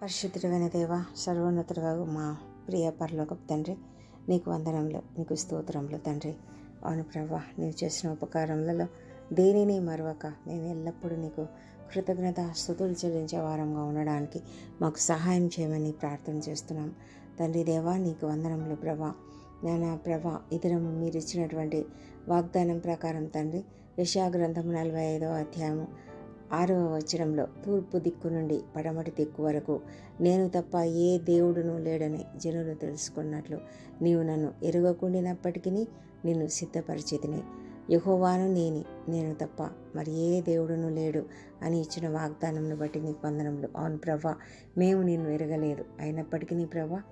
పరిశుద్ధుడైన దేవ సర్వోన్నతుడుగా మా ప్రియ పరలోకపు తండ్రి నీకు వందనంలో నీకు స్తోత్రంలో తండ్రి. అవును ప్రభా నీవు చేసిన ఉపకారములలో దేనిని మరవక మేము ఎల్లప్పుడూ నీకు కృతజ్ఞత స్థుతులు చెల్లించే వారంగా ఉండడానికి మాకు సహాయం చేయమని ప్రార్థన చేస్తున్నాం. తండ్రి దేవా నీకు వందనములు ప్రభా. నానా ప్రభా ఇతరము మీరు ఇచ్చినటువంటి వాగ్దానం ప్రకారం తండ్రి యశా గ్రంథము నలభై ఐదవ అధ్యాయము ఆరవ వచనంలో తూర్పు దిక్కు నుండి పడమటి దిక్కు వరకు నేను తప్ప ఏ దేవుడును లేడని జనులు తెలుసుకున్నట్లు నీవు నన్ను ఎరుగకుండినప్పటికీ నిన్ను సిద్ధపరిచితిని. యహోవాను నేని నేను తప్ప మరి ఏ దేవుడును లేడు అని ఇచ్చిన వాగ్దానంను బట్టి నీకు వందనములు. అవును ప్రభా మేము నిన్ను ఎరగలేదు. అయినప్పటికీ ప్రభా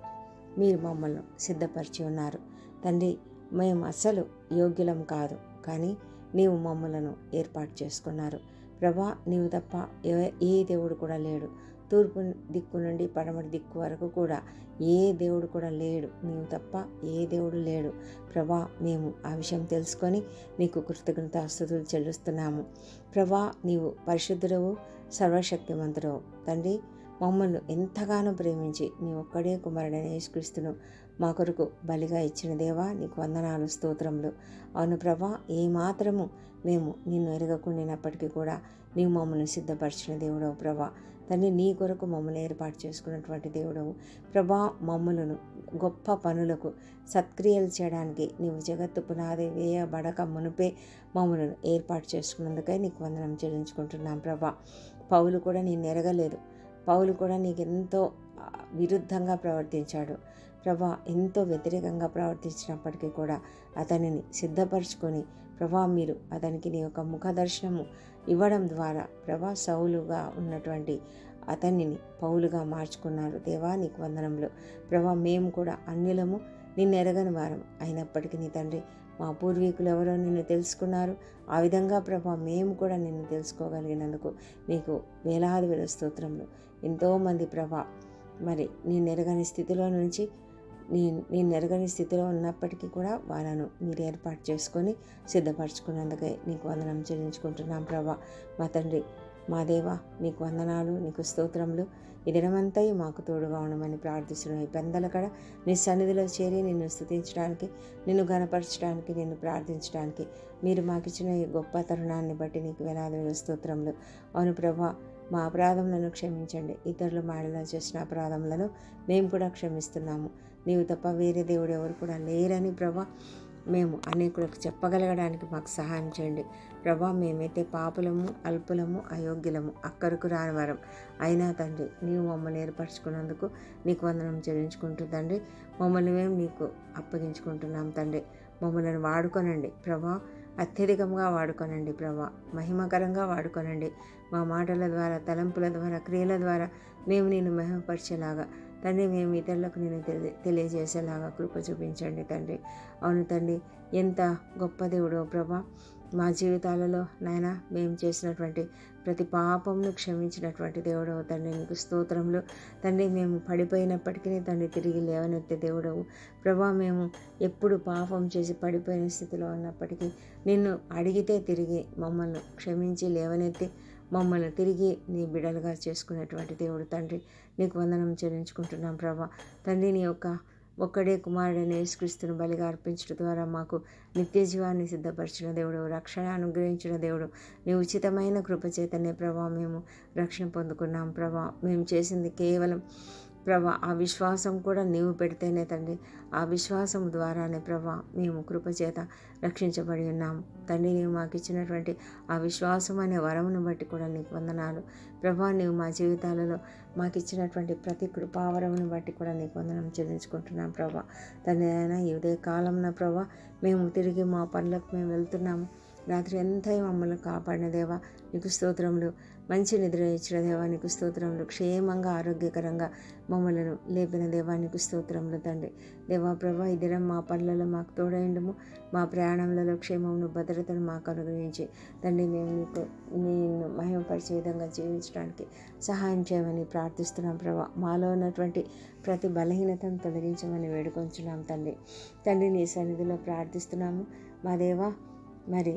మీరు మమ్మల్ని సిద్ధపరిచి ఉన్నారు. తండ్రి మేము అసలు యోగ్యులం కాదు కానీ నీవు మమ్మలను ఏర్పాటు చేసుకున్నారు. ప్రభా నీవు తప్ప ఏ- ఏ దేవుడు కూడా లేడు. తూర్పు దిక్కు నుండి పడమటి దిక్కు వరకు కూడా ఏ దేవుడు కూడా లేడు. నీవు తప్ప ఏ దేవుడు లేడు. ప్రభా మేము ఆ విషయం తెలుసుకొని నీకు కృతజ్ఞతాస్తుతులు చెల్లిస్తున్నాము. ప్రభా నీవు పరిశుద్ధుడవు సర్వశక్తివంతుడవు తండ్రి మమ్మల్ని ఎంతగానో ప్రేమించి నీ ఒక్కడే కుమారుడైన యేసుక్రీస్తును మా కొరకు బలిగా ఇచ్చిన దేవా నీకు వందనాలు స్తోత్రములు. అవును ప్రభా ఏమాత్రము మేము నిన్ను ఎరగకుండానప్పటికీ కూడా నీవు మమ్మల్ని సిద్ధపరిచిన దేవుడవు ప్రభా. తండ్రి నీ కొరకు మమ్మల్ని ఏర్పాటు చేసుకున్నటువంటి దేవుడవు. ప్రభా మమ్మలను గొప్ప పనులకు సత్క్రియలు చేయడానికి నీవు జగత్తు పునాది వేయబడక మునుపే మమ్మలను ఏర్పాటు చేసుకున్నందుకై నీకు వందనం చెల్లించుకుంటున్నాం ప్రభా. పౌలు కూడా నేను ఎరగలేదు. పౌలు కూడా నీకు ఎంతో విరుద్ధంగా ప్రవర్తించాడు. ప్రభా ఎంతో వ్యతిరేకంగా ప్రవర్తించినప్పటికీ కూడా అతనిని సిద్ధపరచుకొని ప్రభా మీరు అతనికి నీ యొక్క ముఖ దర్శనము ఇవ్వడం ద్వారా ప్రభా సౌలుగా ఉన్నటువంటి అతనిని పౌలుగా మార్చుకున్నారు. దేవా నీకు వందనంలో ప్రభా మేము కూడా అన్యులము నిన్ను ఎరగని వారం అయినప్పటికీ నీ తండ్రి మా పూర్వీకులు ఎవరో నిన్ను తెలుసుకున్నారు. ఆ విధంగా ప్రభా మేము కూడా నిన్ను తెలుసుకోగలిగినందుకు నీకు వేలాది వేల స్తోత్రములు. ఎంతోమంది ప్రభా మరి నేను ఎరగని స్థితిలో నుంచి నేను నేను ఎరగని స్థితిలో ఉన్నప్పటికీ కూడా వాళ్ళను మీరు ఏర్పాటు చేసుకొని సిద్ధపరచుకున్నందుకే నీకు వందనం చెల్లించుకుంటున్నాం ప్రభా. మా తండ్రి మా దేవా నీకు వందనాలు నీకు స్తోత్రములు. ఈ దినమంతయు మాకు తోడుగా ఉండమని ప్రార్థిస్తున్నాం. ఈ పెందల కడ నీ సన్నిధిలో చేరి నిన్ను స్థుతించడానికి నిన్ను గనపరచడానికి నిన్ను ప్రార్థించడానికి మీరు మాకిచ్చిన ఈ గొప్ప తరుణాన్ని బట్టి నీకు వేలాది స్తోత్రములు. అవును ప్రభా మా అపరాధములను క్షమించండి. ఇతరులు మాడలో చేసిన అపరాధములను మేము కూడా క్షమిస్తున్నాము. నీవు తప్ప వేరే దేవుడు ఎవరు కూడా లేరని ప్రభా మేము అనేకులకు చెప్పగలగడానికి మాకు సహాయం చేయండి. ప్రభా మేమైతే పాపులము అల్పులము అయోగ్యులము అక్కడకు రాని వారం. అయినా తండ్రి నీవు మమ్మల్ని ఏర్పరచుకున్నందుకు నీకు వందనం చెల్లించుకుంటూ తండ్రి మమ్మల్ని మేము నీకు అప్పగించుకుంటున్నాం తండ్రి. మమ్మల్ని వాడుకొనండి ప్రభా అత్యధికంగా వాడుకొనండి ప్రభా మహిమకరంగా వాడుకొనండి. మా మాటల ద్వారా తలంపుల ద్వారా క్రియల ద్వారా మేము నేను మహిమపరిచేలాగా తండ్రి మేము ఇతరులకు నేను తెలి తెలియజేసేలాగా కృప చూపించండి తండ్రి. అవును తండ్రి ఎంత గొప్ప దేవుడో ప్రభా మా జీవితాలలో నాయన మేము చేసినటువంటి ప్రతి పాపంను క్షమించినటువంటి దేవుడవు. తండ్రి నీకు స్తోత్రములు. తండ్రి మేము పడిపోయినప్పటికీ తండ్రి తిరిగి లేవనెత్తే దేవుడవు. ప్రభా మేము ఎప్పుడు పాపం చేసి పడిపోయిన స్థితిలో ఉన్నప్పటికీ నిన్ను అడిగితే తిరిగి మమ్మల్ని క్షమించి లేవనెత్తి మమ్మల్ని తిరిగి నీ బిడలుగా చేసుకునేటువంటి దేవుడు తండ్రి. నీకు వందనం చెల్లించుకుంటున్నాం ప్రభా. తండ్రి నీ యొక్క ఒక్కడే కుమారుడైన యేసుక్రీస్తును బలిగా అర్పించడం ద్వారా మాకు నిత్య జీవాన్ని సిద్ధపరిచిన దేవుడు రక్షణ అనుగ్రహించిన దేవుడు నీ ఉచితమైన కృపచేతనే ప్రభా మేము రక్షణ పొందుకున్నాం. ప్రభా మేము చేసింది కేవలం ప్రభా ఆ విశ్వాసం కూడా నీవు పెడితేనే తండ్రి. ఆ విశ్వాసం ద్వారానే ప్రభా మేము కృపచేత రక్షించబడి ఉన్నాము తండ్రి నీవు మాకు ఇచ్చినటువంటి ఆ విశ్వాసం అనే వరమును బట్టి కూడా నీకు వందనాలు. ప్రభా నీవు మా జీవితాలలో మాకు ఇచ్చినటువంటి ప్రతి కృపావరమును బట్టి కూడా నీకు వందనం చెల్లించుకుంటున్నాం ప్రభా. తండ్రి అయినా ఈ ఉదయ కాలంన ప్రభా మేము తిరిగి మా పనులకు మేము వెళ్తున్నాము. రాత్రి ఎంతై మమ్మల్ని కాపాడిన దేవా నీకు స్తోత్రములు. మంచి నిద్ర ఇచ్చిన దేవానికి నీకు స్తోత్రములు. క్షేమంగా ఆరోగ్యకరంగా మమ్మలను లేపిన దేవానికి నీకు స్తోత్రములు తండ్రి. దేవా ప్రభా ఇద్దరం మా పనులలో మాకు తోడైండము. మా ప్రయాణంలో క్షేమమును భద్రతను మాకు అనుగ్రహించి తండ్రి మేము నీకు నేను మహిమపరిచే విధంగా జీవించడానికి సహాయం చేయమని ప్రార్థిస్తున్నాం ప్రభా. మాలో ఉన్నటువంటి ప్రతి బలహీనతను తొలగించమని వేడుకొంచున్నాం తండ్రి. తండ్రి నీ సన్నిధిలో ప్రార్థిస్తున్నాము. మా దేవా మరి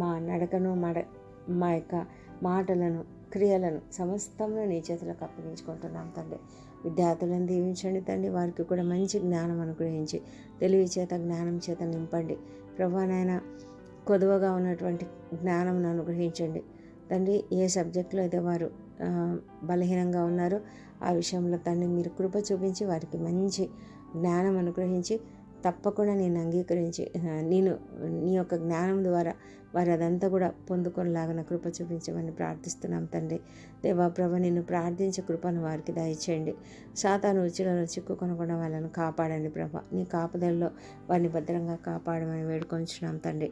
మా నడకను మడ మా యొక్క మాటలను క్రియలను సమస్తమును నీ చేతులకు అప్పగించుకుంటున్నాం తండ్రి. విద్యార్థులను దీవించండి తండ్రి. వారికి కూడా మంచి జ్ఞానం అనుగ్రహించి తెలివి చేత జ్ఞానం చేత నింపండి. ప్రభానైనా కొదువగా ఉన్నటువంటి జ్ఞానం అనుగ్రహించండి. తండ్రి ఏ సబ్జెక్టులో అయితే వారు బలహీనంగా ఉన్నారో ఆ విషయంలో తండ్రి మీరు కృప చూపించి వారికి మంచి జ్ఞానం అనుగ్రహించి తప్పకుండా నేను అంగీకరించి నేను నీ యొక్క జ్ఞానం ద్వారా వారు అదంతా కూడా పొందుకొనిలాగిన కృప చూపించమని ప్రార్థిస్తున్నాం తండ్రి. దేవా ప్రభ నిన్ను ప్రార్థించే కృపను వారికి దయచేయండి. సాతాను ఉచ్చులను చిక్కుకొనకుండా వాళ్ళను కాపాడండి ప్రభ. నీ కాపుదల్లో వారిని భద్రంగా కాపాడమని వేడుకొంచున్నాం తండ్రి.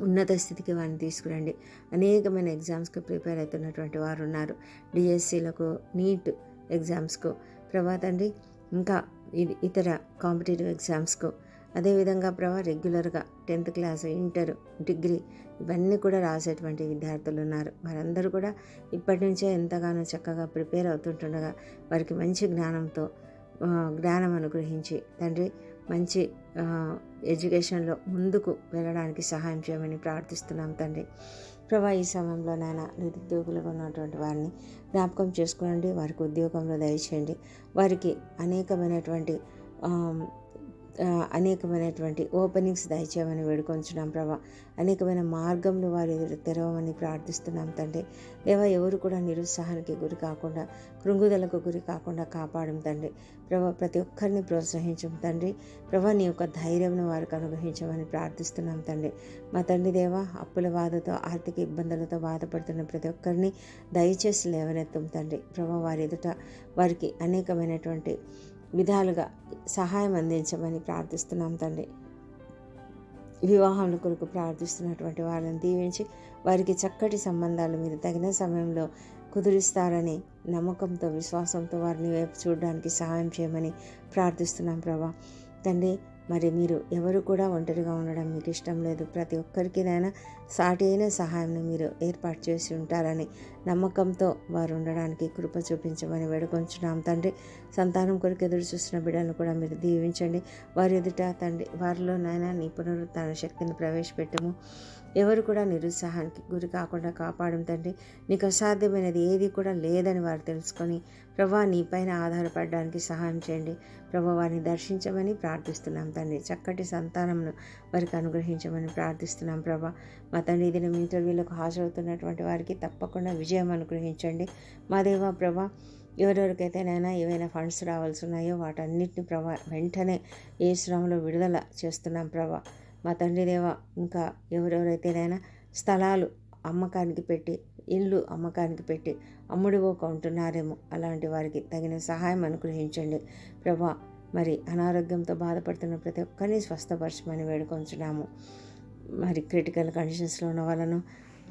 ఉన్నత స్థితికి వారిని తీసుకురండి. అనేకమైన ఎగ్జామ్స్కి ప్రిపేర్ అవుతున్నటువంటి వారు ఉన్నారు. డిఎస్సీలకు నీట్ ఎగ్జామ్స్కు. ప్రభా తండ్రి ఇంకా ఇతర కాంపిటేటివ్ ఎగ్జామ్స్కు. అదేవిధంగా ప్రభా రెగ్యులర్గా టెన్త్ క్లాస్ ఇంటర్ డిగ్రీ ఇవన్నీ కూడా రాసేటువంటి విద్యార్థులు ఉన్నారు. వారందరూ కూడా ఇప్పటి నుంచే ఎంతగానో చక్కగా ప్రిపేర్ అవుతుంటుండగా వారికి మంచి జ్ఞానంతో జ్ఞానం అనుగ్రహించి తండ్రి మంచి ఎడ్యుకేషన్లో ముందుకు వెళ్ళడానికి సహాయం చేయమని ప్రార్థిస్తున్నాం తండ్రి. ప్రభా ఈ సమయంలో నాయన నిరుద్యోగులుగా ఉన్నటువంటి వారిని జ్ఞాపకం చేసుకోండి వారికి ఉద్యోగంలో దయచేయండి. వారికి అనేకమైనటువంటి అనేకమైనటువంటి ఓపెనింగ్స్ దయచేయమని వేడుకొంచున్నాం ప్రభా. అనేకమైన మార్గంలో వారు ఎదురు తెరవమని ప్రార్థిస్తున్నాం తండ్రి. దేవా ఎవరు కూడా నిరుత్సాహానికి గురి కాకుండా కృంగుదలకు గురి కాకుండా కాపాడం తండ్రి. ప్రభా ప్రతి ఒక్కరిని ప్రోత్సహించం తండ్రి. ప్రభా నీ యొక్క ధైర్యంను వారికి అనుగ్రహించమని ప్రార్థిస్తున్నాం తండ్రి. మా తండ్రి దేవా అప్పుల బాధతో ఆర్థిక ఇబ్బందులతో బాధపడుతున్న ప్రతి ఒక్కరిని దయచేసి లేవనెత్తం తండ్రి. ప్రభా వారి ఎదుట వారికి అనేకమైనటువంటి విధాలుగా సహాయం అందించమని ప్రార్థిస్తున్నాం తండ్రి. వివాహముల కొరకు ప్రార్థిస్తున్నటువంటి వారిని దీవించి వారికి చక్కటి సంబంధాలు మీరు తగిన సమయంలో కుదిరిస్తారని నమ్మకంతో విశ్వాసంతో వారిని వైపు చూడడానికి సహాయం చేయమని ప్రార్థిస్తున్నాం ప్రభా. తండ్రి మరి మీరు ఎవరు కూడా ఒంటరిగా ఉండడం మీకు ఇష్టం లేదు. ప్రతి ఒక్కరికినైనా సాటి అయిన సహాయం మీరు ఏర్పాటు చేసి ఉంటారని నమ్మకంతో వారు ఉండడానికి కృప చూపించమని వేడుకొంచున్నాం. తండ్రి సంతానం కొరకు ఎదురు చూస్తున్న బిడ్డలను కూడా మీరు దీవించండి. వారి ఎదుట తండ్రి వారిలో నాయన నీ పునరుత్న శక్తిని ప్రవేశపెట్టము. ఎవరు కూడా నిరుత్సాహానికి గురి కాకుండా కాపాడం తండ్రి. నీకు అసాధ్యమైనది ఏది కూడా లేదని వారు తెలుసుకొని ప్రభా నీపైన ఆధారపడడానికి సహాయం చేయండి. ప్రభా వారిని దర్శించమని ప్రార్థిస్తున్నాం తండ్రి. చక్కటి సంతానంను వారికి అనుగ్రహించమని ప్రార్థిస్తున్నాం ప్రభా. మా తండ్రి ఇది ఇంటర్వ్యూలకు హాజరవుతున్నటువంటి వారికి తప్పకుండా విజయం అనుగ్రహించండి. మా దేవా ప్రభా ఎవరెవరికైతే నైనా ఏవైనా ఫండ్స్ రావాల్సి ఉన్నాయో వాటన్నిటిని ప్రభా వెంటనే ఏ శ్రమలో విడుదల చేస్తున్నాం ప్రభా. మా తండ్రి దేవ ఇంకా ఎవరెవరైతేనైనా స్థలాలు అమ్మకానికి పెట్టి ఇల్లు అమ్మకానికి పెట్టి అమ్ముడుపోక ఉంటున్నారేమో అలాంటి వారికి తగిన సహాయం అనుగ్రహించండి. ప్రభా మరి అనారోగ్యంతో బాధపడుతున్న ప్రతి ఒక్కరిని స్వస్థపరచమని వేడుకొంచున్నాము. మరి క్రిటికల్ కండిషన్స్లో ఉన్న వాళ్ళను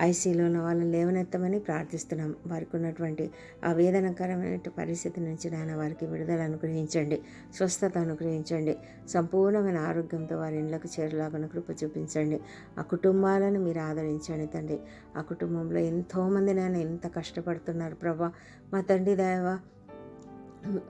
ఐసీలో ఉన్న వాళ్ళని లేవనెత్తమని ప్రార్థిస్తున్నాం. వారికి ఉన్నటువంటి ఆ వేదనకరమైన పరిస్థితి నుంచి నాయన వారికి విడుదల అనుగ్రహించండి. స్వస్థత అనుగ్రహించండి. సంపూర్ణమైన ఆరోగ్యంతో వారి ఇళ్ళకు చేరలాగా కృప చూపించండి. ఆ కుటుంబాలను మీరు ఆదరించండి తండ్రి. ఆ కుటుంబంలో ఎంతోమంది నాయన ఎంత కష్టపడుతున్నారు ప్రభా. మా తండ్రి దేవ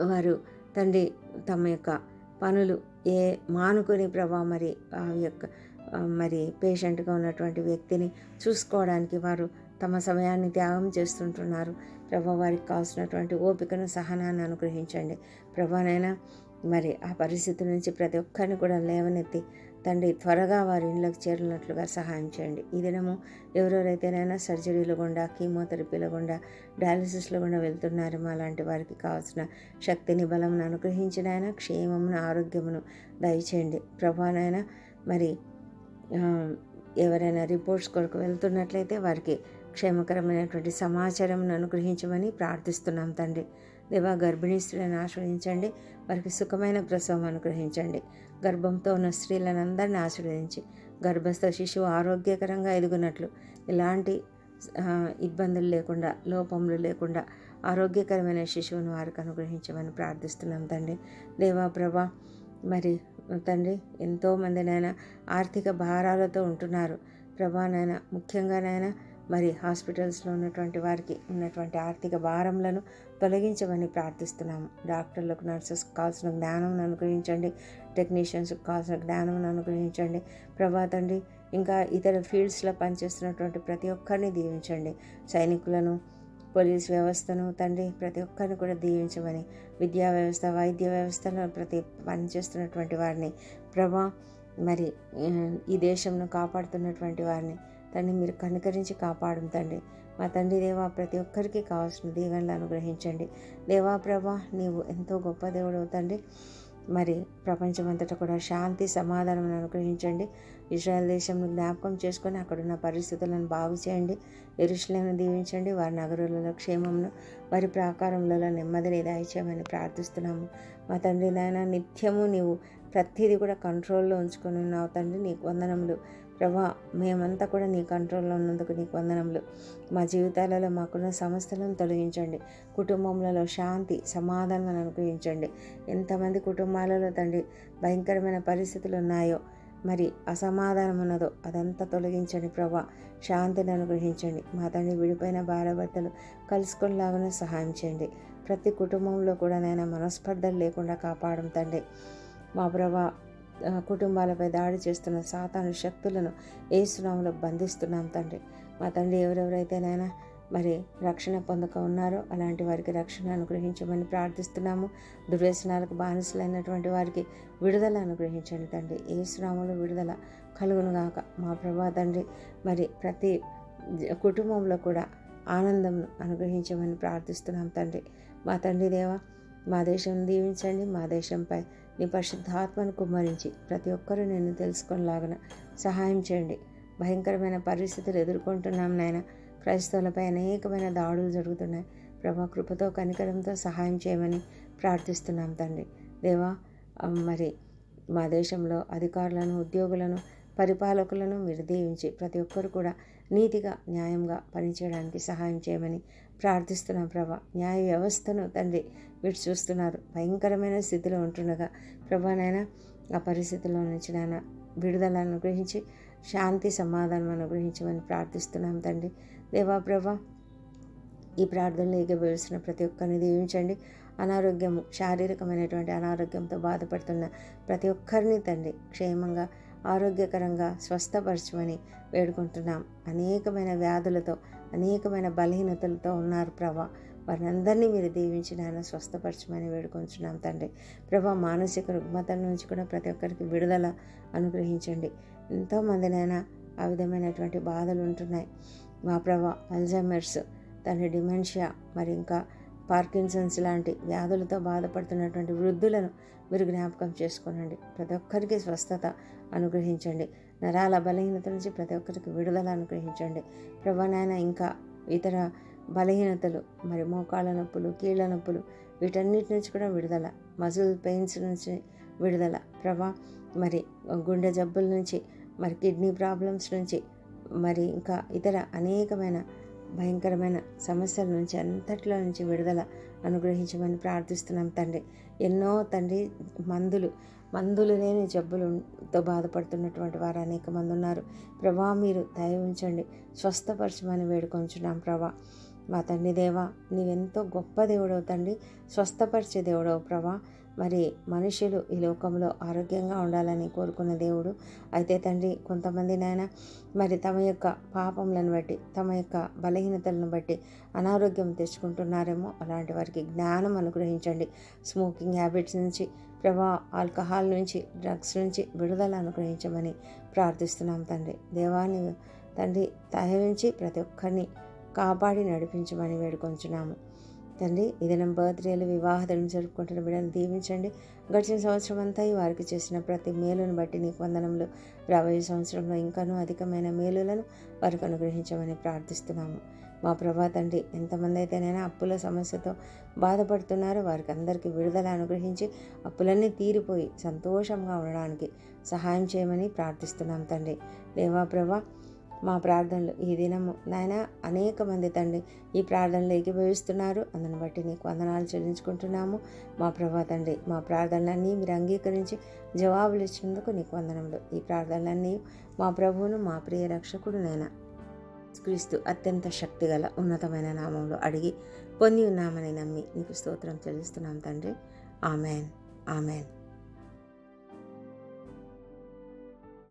వారు తండ్రి తమ యొక్క పనులు ఏ మానుకొని ప్రభా మరి ఆ యొక్క మరి పేషెంట్గా ఉన్నటువంటి వ్యక్తిని చూసుకోవడానికి వారు తమ సమయాన్ని త్యాగం చేస్తుంటున్నారు. ప్రభా వారికి కావాల్సినటువంటి ఓపికను సహనాన్ని అనుగ్రహించండి. ప్రభానైనా మరి ఆ పరిస్థితి నుంచి ప్రతి ఒక్కరిని కూడా లేవనెత్తి తండ్రి త్వరగా వారి ఇండ్లకు చేరినట్లుగా సహాయం చేయండి. ఈ దినము ఎవరెవరైతేనైనా సర్జరీల గుండా కీమోథెరపీల గుండా డయాలసిస్ల గుండా వెళ్తున్నారేమో అలాంటి వారికి కావాల్సిన శక్తిని బలమును అనుగ్రహించిన ఆయన క్షేమమును ఆరోగ్యమును దయచేయండి. ప్రభానైనా మరి ఎవరైనా రిపోర్ట్స్ కొరకు వెళ్తున్నట్లయితే వారికి క్షేమకరమైనటువంటి సమాచారం అనుగ్రహించమని ప్రార్థిస్తున్నాం తండ్రి. దేవా గర్భిణీ స్త్రీలను ఆశ్రయించండి. వారికి సుఖమైన ప్రసవం అనుగ్రహించండి. గర్భంతో ఉన్న స్త్రీలను అందరినీ ఆశీర్వదించి గర్భస్థ శిశువు ఆరోగ్యకరంగా ఎదుగునట్లు ఎలాంటి ఇబ్బందులు లేకుండా లోపములు లేకుండా ఆరోగ్యకరమైన శిశువును వారికి అనుగ్రహించమని ప్రార్థిస్తున్నాం తండ్రి. దేవా ప్రభా మరి తండ్రి ఎంతోమంది నాయన ఆర్థిక భారాలతో ఉంటున్నారు. ప్రభా నాయన ముఖ్యంగా నాయన మరి హాస్పిటల్స్లో ఉన్నటువంటి వారికి ఉన్నటువంటి ఆర్థిక భారములను తొలగించమని ప్రార్థిస్తున్నాము. డాక్టర్లకు నర్సెస్కి కావాల్సిన జ్ఞానం అనుగ్రహించండి. టెక్నీషియన్స్కి కావాల్సిన జ్ఞానం అనుగ్రహించండి. ప్రభా తండ్రి ఇంకా ఇతర ఫీల్డ్స్లో పనిచేస్తున్నటువంటి ప్రతి ఒక్కరిని దీవించండి. సైనికులను పోలీస్ వ్యవస్థను తండ్రి ప్రతి ఒక్కరిని కూడా దీవించమని విద్యా వ్యవస్థ వైద్య వ్యవస్థను ప్రతి పనిచేస్తున్నటువంటి వారిని ప్రభా మరి ఈ దేశంను కాపాడుతున్నటువంటి వారిని తండ్రి మీరు కనుకరించి కాపాడుతండి మా తండ్రి దేవా ప్రతి ఒక్కరికి కావాల్సిన దీవెనలు అనుగ్రహించండి. దేవా ప్రభా నీవు ఎంతో గొప్ప దేవుడు తండ్రి. మరి ప్రపంచమంతటా కూడా శాంతి సమాధానం అనుగ్రహించండి. ఇజ్రాయెల్ దేశంను జ్ఞాపకం చేసుకొని అక్కడున్న పరిస్థితులను బాగు చేయండి. ఎరుషులను దీవించండి. వారి నగరులలో క్షేమమును వారి ప్రాకారములలో నెమ్మదిని దయచేయమని ప్రార్థిస్తున్నాము. మా తండ్రి నాయన నిత్యము నీవు ప్రతిదీ కూడా కంట్రోల్లో ఉంచుకొని ఉన్నావు. తండ్రి నీకు వందనములు. ప్రభా మేమంతా కూడా నీ కంట్రోల్లో ఉన్నందుకు నీకు వందనములు. మా జీవితాలలో మాకున్న సమస్యలను తొలగించండి. కుటుంబంలో శాంతి సమాధానం అనుగ్రహించండి. ఎంతమంది కుటుంబాలలో తండ్రి భయంకరమైన పరిస్థితులు ఉన్నాయో మరి అసమాధానం ఉన్నదో అదంతా తొలగించండి ప్రభా. శాంతిని అనుగ్రహించండి. మా తండ్రి విడిపోయిన భార్యాభర్తలు కలుసుకునేలాగానే సహాయం చేయండి. ప్రతి కుటుంబంలో కూడా నేను మనస్పర్ధలు లేకుండా కాపాడం తండ్రి. మా ప్రభా కుటుంబాలపై దాడి చేస్తున్న సాతాను శక్తులను ఏసునాములో బంధిస్తున్నాం తండ్రి. మా తండ్రి ఎవరెవరైతే మరి రక్షణ పొందక ఉన్నారో అలాంటి వారికి రక్షణ అనుగ్రహించమని ప్రార్థిస్తున్నాము. దుర్వ్యసనాలకు బానిసలైనటువంటి వారికి విడుదల అనుగ్రహించండి తండ్రి. ఏ ఏసునాములో విడుదల కలుగునుగాక మా ప్రభా తండ్రి మరి ప్రతి కుటుంబంలో కూడా ఆనందం అనుగ్రహించమని ప్రార్థిస్తున్నాం తండ్రి. మా తండ్రి దేవ మా దేశం దీవించండి మా దేశంపై నీ పరిశుద్ధాత్మను కుమ్మరించి ప్రతి ఒక్కరూ నేను తెలుసుకునేలాగన సహాయం చేయండి. భయంకరమైన పరిస్థితులు ఎదుర్కొంటున్నాం నాయన. క్రైస్తవులపై అనేకమైన దాడులు జరుగుతున్నాయి. ప్రభా కృపతో కనికరంతో సహాయం చేయమని ప్రార్థిస్తున్నాం తండ్రి. దేవా మరి మా దేశంలో అధికారులను ఉద్యోగులను పరిపాలకులను మీరు దీవించి ప్రతి ఒక్కరు కూడా నీతిగా న్యాయంగా పనిచేయడానికి సహాయం చేయమని ప్రార్థిస్తున్నాం ప్రభా. న్యాయ వ్యవస్థను తండ్రి మీరు చూస్తున్నారు. భయంకరమైన స్థితిలో ఉంటుండగా ప్రభా నాయన ఆ పరిస్థితుల్లో నుంచి నాయన విడుదలను అనుగ్రహించి శాంతి సమాధానం అనుగ్రహించమని ప్రార్థిస్తున్నాం తండ్రి. దేవా ప్రభా ఈ ప్రార్థనలో ఏకీభవిస్తున్న ప్రతి ఒక్కరిని దీవించండి. అనారోగ్యము శారీరకమైనటువంటి అనారోగ్యంతో బాధపడుతున్న ప్రతి ఒక్కరిని తండ్రి క్షేమంగా ఆరోగ్యకరంగా స్వస్థపరచమని వేడుకుంటున్నాం. అనేకమైన వ్యాధులతో అనేకమైన బలహీనతలతో ఉన్నారు ప్రభా. వారందరినీ మీరు దీవించి నాయన స్వస్థపరచమని వేడుకొంచున్నాం తండ్రి. ప్రభా మానసిక రుగ్మతల నుంచి కూడా ప్రతి ఒక్కరికి విడుదల అనుగ్రహించండి. ఎంతోమందినైనా ఆ విధమైనటువంటి బాధలు ఉంటున్నాయి. మా ప్రభా అల్జైమర్స్ తండ్రి డిమెన్షియా మరి ఇంకా పార్కిన్సన్స్ లాంటి వ్యాధులతో బాధపడుతున్నటువంటి వృద్ధులను మీరు జ్ఞాపకం చేసుకోనండి. ప్రతి ఒక్కరికి స్వస్థత అనుగ్రహించండి. నరాల బలహీనత నుంచి ప్రతి ఒక్కరికి విడుదల అనుగ్రహించండి. ప్రభానాయన ఇంకా ఇతర బలహీనతలు మరి మోకాళ్ళ నొప్పులు కీళ్ళ నొప్పులు వీటన్నిటి నుంచి కూడా విడుదల మజిల్ పెయిన్స్ నుంచి విడుదల. ప్రభా మరి గుండె జబ్బుల నుంచి మరి కిడ్నీ ప్రాబ్లమ్స్ నుంచి మరి ఇంకా ఇతర అనేకమైన భయంకరమైన సమస్యల నుంచి అంతట్లో నుంచి విడుదల అనుగ్రహించమని ప్రార్థిస్తున్నాం తండ్రి. ఎన్నో తండ్రి మందులు మందులు లేని జబ్బులతో బాధపడుతున్నటువంటి వారు అనేక మంది ఉన్నారు. ప్రభా మీరు దయ ఉంచండి. స్వస్థపరచమని వేడుకొంచున్నాం ప్రభా. మా తండ్రి దేవా నీవెంతో గొప్ప దేవుడవు తండ్రి. స్వస్థపరిచే దేవుడవు ప్రభా. మరి మనుషులు ఈ లోకంలో ఆరోగ్యంగా ఉండాలని కోరుకున్న దేవుడు. అయితే తండ్రి కొంతమంది నాయన మరి తమ యొక్క పాపములను బట్టి తమ యొక్క బలహీనతలను బట్టి అనారోగ్యం తెచ్చుకుంటున్నారేమో అలాంటి వారికి జ్ఞానం అనుగ్రహించండి. స్మోకింగ్ హ్యాబిట్స్ నుంచి ప్రభా ఆల్కహాల్ నుంచి డ్రగ్స్ నుంచి విడుదల అనుగ్రహించమని ప్రార్థిస్తున్నాం తండ్రి. దేవాన్ని తండ్రి తహవించి ప్రతి ఒక్కరిని కాపాడి నడిపించమని వేడుకొంచున్నాము. తండ్రి ఇదనం బర్త్డేలు వివాహతను జరుపుకుంటున్న బిడ్డను దీవించండి. గడిచిన సంవత్సరం అంతా ఈ వారికి చేసిన ప్రతి మేలును బట్టి నీకు వందనములు. రాబోయే సంవత్సరంలో ఇంకానూ అధికమైన మేలులను వారికి అనుగ్రహించమని ప్రార్థిస్తున్నాము. మా ప్రభా తండ్రి ఎంతమంది అయితేనైనా అప్పుల సమస్యతో బాధపడుతున్నారో. వారికి అందరికీ విడుదల అనుగ్రహించి అప్పులన్నీ తీరిపోయి సంతోషంగా ఉండడానికి సహాయం చేయమని ప్రార్థిస్తున్నాం తండ్రి. దేవా ప్రభా మా ప్రార్థనలు ఈ దినము. నాయన అనేక మంది తండ్రి ఈ ప్రార్థనలు ఏకీభవిస్తున్నారు. అందుని బట్టి నీకు వందనాలు చెల్లించుకుంటున్నాము. మా ప్రభా తండ్రి మా ప్రార్థనలన్నీ మీరు అంగీకరించి జవాబులు ఇచ్చినందుకు నీకు వందనములు. ఈ ప్రార్థనలన్నీ మా ప్రభువును మా ప్రియ రక్షకుడు నైనా క్రీస్తు అత్యంత శక్తిగల ఉన్నతమైన నామంలో అడిగి పొంది ఉన్నామని నమ్మి నీకు స్తోత్రం చెల్లిస్తున్నాం తండ్రి. ఆమెన్. ఆమెన్.